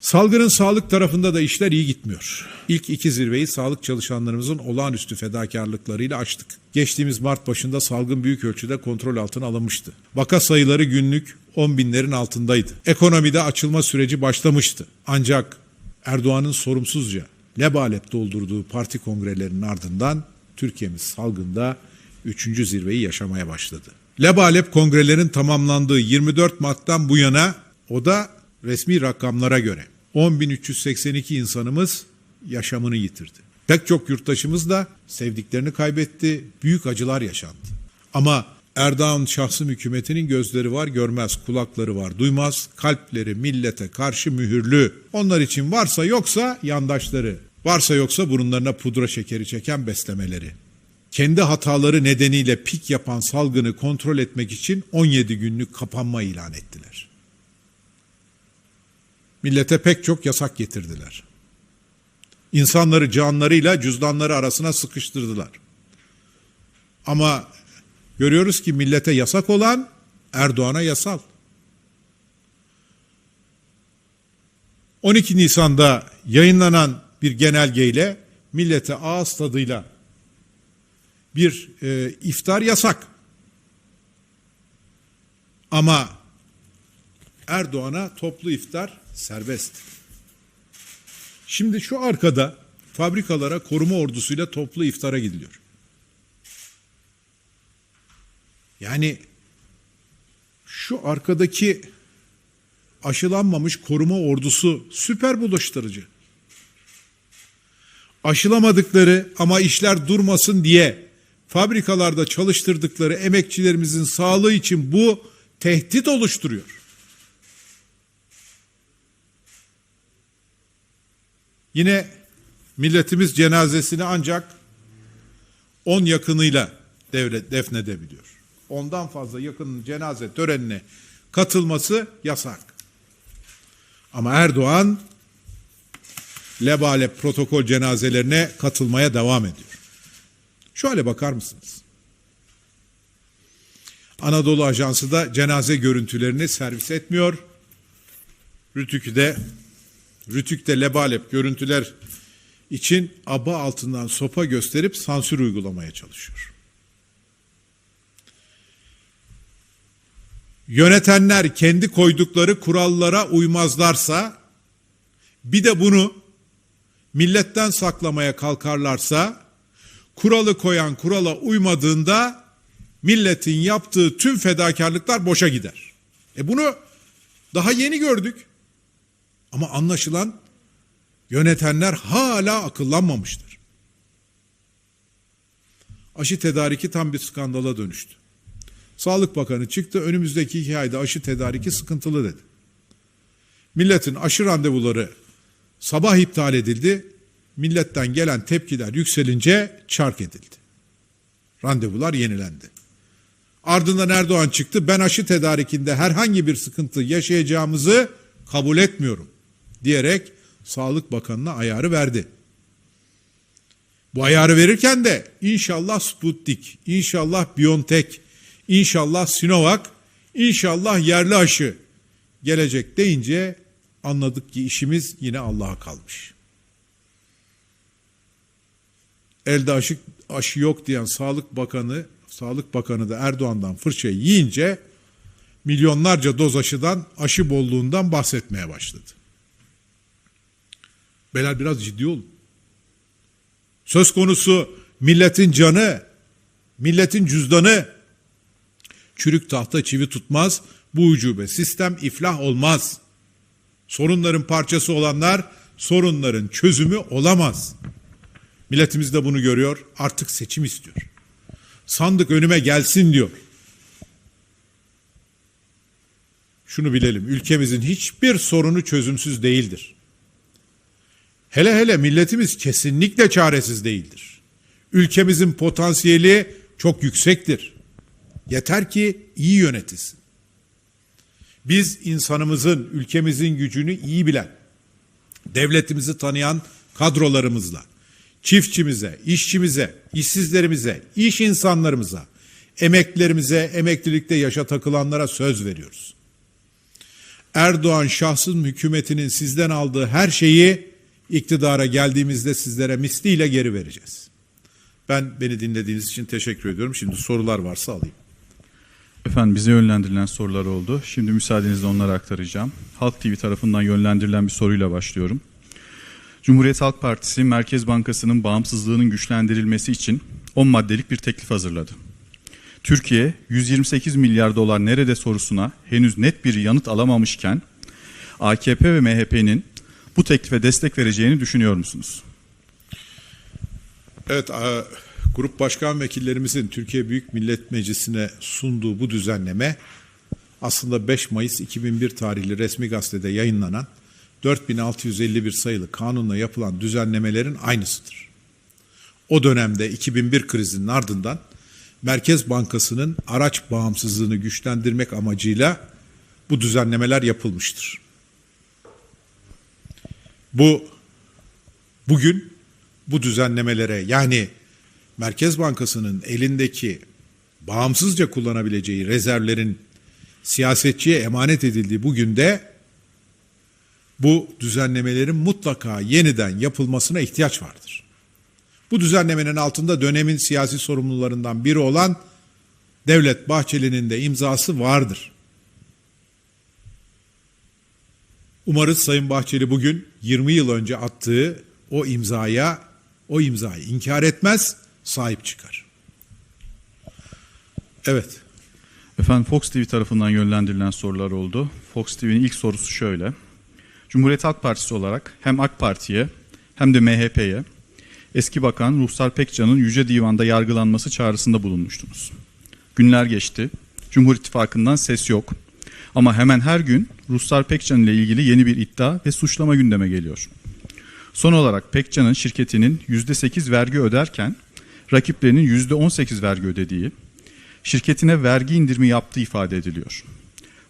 Salgının sağlık tarafında da işler iyi gitmiyor. İlk iki zirveyi sağlık çalışanlarımızın olağanüstü fedakarlıklarıyla açtık. Geçtiğimiz Mart başında salgın büyük ölçüde kontrol altına alınmıştı. Vaka sayıları günlük 10 binlerin altındaydı. Ekonomide açılma süreci başlamıştı. Ancak Erdoğan'ın sorumsuzca lebalep doldurduğu parti kongrelerinin ardından Türkiye'miz salgında 3. zirveyi yaşamaya başladı. Lebalep kongrelerin tamamlandığı 24 Mart'tan bu yana o da resmi rakamlara göre 10.382 insanımız yaşamını yitirdi. Pek çok yurttaşımız da sevdiklerini kaybetti, büyük acılar yaşandı. Ama Erdoğan şahsım hükümetinin gözleri var görmez, kulakları var duymaz, kalpleri millete karşı mühürlü. Onlar için varsa yoksa yandaşları, varsa yoksa burunlarına pudra şekeri çeken beslemeleri. Kendi hataları nedeniyle pik yapan salgını kontrol etmek için 17 günlük kapanma ilan ettiler. Millete pek çok yasak getirdiler. İnsanları canlarıyla cüzdanları arasına sıkıştırdılar. Ama görüyoruz ki millete yasak olan Erdoğan'a yasal. 12 Nisan'da yayınlanan bir genelgeyle millete ağız tadıyla bir e, iftar yasak. Ama Erdoğan'a toplu iftar serbest. Şimdi şu arkada fabrikalara koruma ordusuyla toplu iftara gidiliyor. Yani şu arkadaki aşılanmamış koruma ordusu süper bulaştırıcı. Aşılamadıkları ama işler durmasın diye fabrikalarda çalıştırdıkları emekçilerimizin sağlığı için bu tehdit oluşturuyor. Yine milletimiz cenazesini ancak 10 yakınıyla devlet defnedebiliyor. Ondan fazla yakının cenaze törenine katılması yasak. Ama Erdoğan Lebale protokol cenazelerine katılmaya devam ediyor. Şu hale bakar mısınız? Anadolu Ajansı da cenaze görüntülerini servis etmiyor. Rütük'de Rütük'te lebalep görüntüler için aba altından sopa gösterip sansür uygulamaya çalışıyor. Yönetenler kendi koydukları kurallara uymazlarsa bir de bunu milletten saklamaya kalkarlarsa kuralı koyan kurala uymadığında milletin yaptığı tüm fedakarlıklar boşa gider. E bunu daha yeni gördük. Ama anlaşılan yönetenler hala akıllanmamıştır. Aşı tedariki tam bir skandala dönüştü. Sağlık Bakanı çıktı önümüzdeki iki ayda aşı tedariki sıkıntılı dedi. Milletin aşı randevuları sabah iptal edildi. Milletten gelen tepkiler yükselince çark edildi. Randevular yenilendi. Ardından Erdoğan çıktı. Ben aşı tedarikinde herhangi bir sıkıntı yaşayacağımızı kabul etmiyorum diyerek Sağlık Bakanı'na ayarı verdi. Bu ayarı verirken de inşallah Sputnik, inşallah BioNTech, inşallah Sinovac, inşallah yerli aşı gelecek deyince anladık ki işimiz yine Allah'a kalmış. Elde aşı, aşı yok diyen Sağlık Bakanı, Sağlık Bakanı da Erdoğan'dan fırça yiyince milyonlarca doz aşıdan, aşı bolluğundan bahsetmeye başladı. Beyler biraz ciddi olun. Söz konusu milletin canı, milletin cüzdanı. Çürük tahta çivi tutmaz, bu ucube sistem iflah olmaz. Sorunların parçası olanlar sorunların çözümü olamaz. Milletimiz de bunu görüyor, artık seçim istiyor. Sandık önüme gelsin diyor. Şunu bilelim, ülkemizin hiçbir sorunu çözümsüz değildir. Hele hele milletimiz kesinlikle çaresiz değildir. Ülkemizin potansiyeli çok yüksektir. Yeter ki iyi yönetilsin. Biz insanımızın, ülkemizin gücünü iyi bilen, devletimizi tanıyan kadrolarımızla, çiftçimize, işçimize, işsizlerimize, iş insanlarımıza, emeklerimize, emeklilikte yaşa takılanlara söz veriyoruz. Erdoğan şahsın hükümetinin sizden aldığı her şeyi iktidara geldiğimizde sizlere misliyle geri vereceğiz. Ben beni dinlediğiniz için teşekkür ediyorum. Şimdi sorular varsa alayım. Efendim bize yönlendirilen sorular oldu. Şimdi müsaadenizle onları aktaracağım. Halk TV tarafından yönlendirilen bir soruyla başlıyorum. Cumhuriyet Halk Partisi Merkez Bankası'nın bağımsızlığının güçlendirilmesi için 10 maddelik bir teklif hazırladı. Türkiye 128 milyar dolar nerede sorusuna henüz net bir yanıt alamamışken AKP ve MHP'nin bu teklife destek vereceğini düşünüyor musunuz? Evet, grup başkan vekillerimizin Türkiye Büyük Millet Meclisi'ne sunduğu bu düzenleme aslında 5 Mayıs 2001 tarihli resmi gazetede yayınlanan 4651 sayılı kanunla yapılan düzenlemelerin aynısıdır. O dönemde 2001 krizinin ardından Merkez Bankası'nın araç bağımsızlığını güçlendirmek amacıyla bu düzenlemeler yapılmıştır. Bu bugün bu düzenlemelere yani Merkez Bankası'nın elindeki bağımsızca kullanabileceği rezervlerin siyasetçiye emanet edildiği bugün de bu düzenlemelerin mutlaka yeniden yapılmasına ihtiyaç vardır. Bu düzenlemenin altında dönemin siyasi sorumlularından biri olan Devlet Bahçeli'nin de imzası vardır. Umarız Sayın Bahçeli bugün 20 yıl önce attığı o imzaya, o imzayı inkar etmez, sahip çıkar. Evet. Efendim Fox TV tarafından yönlendirilen sorular oldu. Fox TV'nin ilk sorusu şöyle. Cumhuriyet Halk Partisi olarak hem AK Parti'ye hem de MHP'ye eski bakan Ruhsar Pekcan'ın Yüce Divan'da yargılanması çağrısında bulunmuştunuz. Günler geçti. Cumhur İttifakı'ndan ses yok. Ama hemen her gün Ruhsar Pekcan ile ilgili yeni bir iddia ve suçlama gündeme geliyor. Son olarak Pekcan'ın şirketinin %8 vergi öderken rakiplerinin %18 vergi ödediği, şirketine vergi indirimi yaptığı ifade ediliyor.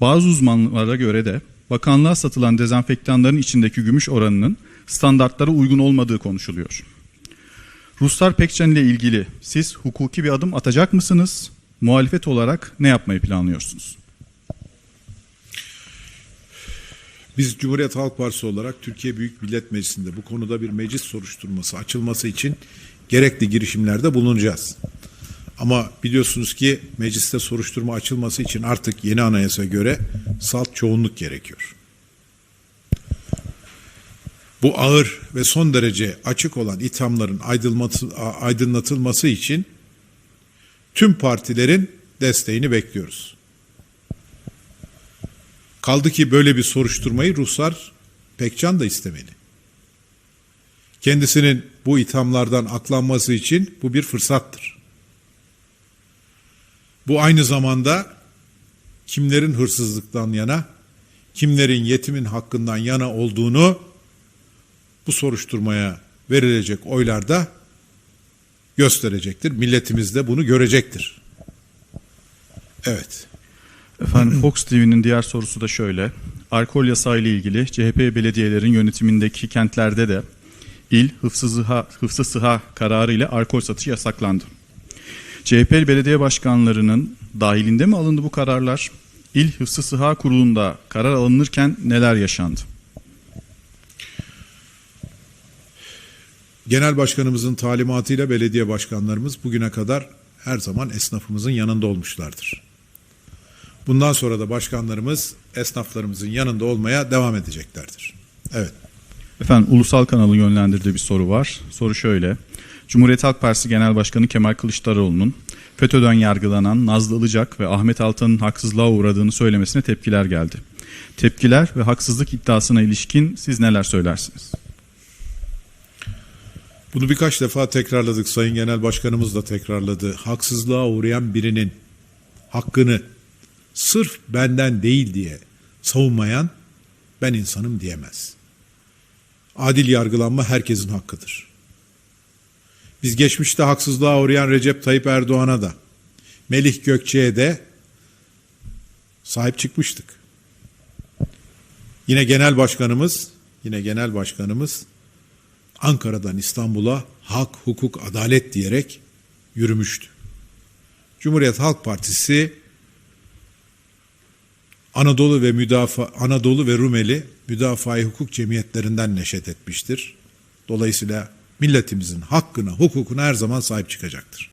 Bazı uzmanlara göre de bakanlığa satılan dezenfektanların içindeki gümüş oranının standartlara uygun olmadığı konuşuluyor. Ruslar Pekcan ile ilgili siz hukuki bir adım atacak mısınız? Muhalefet olarak ne yapmayı planlıyorsunuz? Biz Cumhuriyet Halk Partisi olarak Türkiye Büyük Millet Meclisi'nde bu konuda bir meclis soruşturması açılması için gerekli girişimlerde bulunacağız. Ama biliyorsunuz ki mecliste soruşturma açılması için artık yeni anayasa göre salt çoğunluk gerekiyor. Bu ağır ve son derece açık olan ithamların aydınlatı- aydınlatılması için tüm partilerin desteğini bekliyoruz. Kaldı ki böyle bir soruşturmayı Ruhsar Pekcan da istemeli. Kendisinin bu ithamlardan aklanması için bu bir fırsattır. Bu aynı zamanda kimlerin hırsızlıktan yana, kimlerin yetimin hakkından yana olduğunu bu soruşturmaya verilecek oylarda gösterecektir. Milletimiz de bunu görecektir. Evet. Efendim Fox TV'nin diğer sorusu da şöyle. Alkol yasağı ile ilgili CHP belediyelerin yönetimindeki kentlerde de il hıfzı sıha, hıfzı sıha kararı ile alkol satışı yasaklandı. CHP belediye başkanlarının dahilinde mi alındı bu kararlar? İl Hıfzı Sıha Kurulu'nda karar alınırken neler yaşandı? Genel başkanımızın talimatıyla belediye başkanlarımız bugüne kadar her zaman esnafımızın yanında olmuşlardır. Bundan sonra da başkanlarımız esnaflarımızın yanında olmaya devam edeceklerdir. Evet. Efendim Ulusal kanalın yönlendirdiği bir soru var. Soru şöyle. Cumhuriyet Halk Partisi Genel Başkanı Kemal Kılıçdaroğlu'nun FETÖ'den yargılanan Nazlı Ilıcak ve Ahmet Altan'ın haksızlığa uğradığını söylemesine tepkiler geldi. Tepkiler ve haksızlık iddiasına ilişkin siz neler söylersiniz? Bunu birkaç defa tekrarladık. Sayın Genel Başkanımız da tekrarladı. Haksızlığa uğrayan birinin hakkını sırf benden değil diye savunmayan ben insanım diyemez. Adil yargılanma herkesin hakkıdır. Biz geçmişte haksızlığa uğrayan Recep Tayyip Erdoğan'a da Melih Gökçe'ye de sahip çıkmıştık. Yine genel başkanımız, yine genel başkanımız Ankara'dan İstanbul'a hak, hukuk, adalet diyerek yürümüştü. Cumhuriyet Halk Partisi Anadolu ve müdafaa Anadolu ve Rumeli müdafaa hukuk cemiyetlerinden neşet etmiştir. Dolayısıyla milletimizin hakkına, hukukuna her zaman sahip çıkacaktır.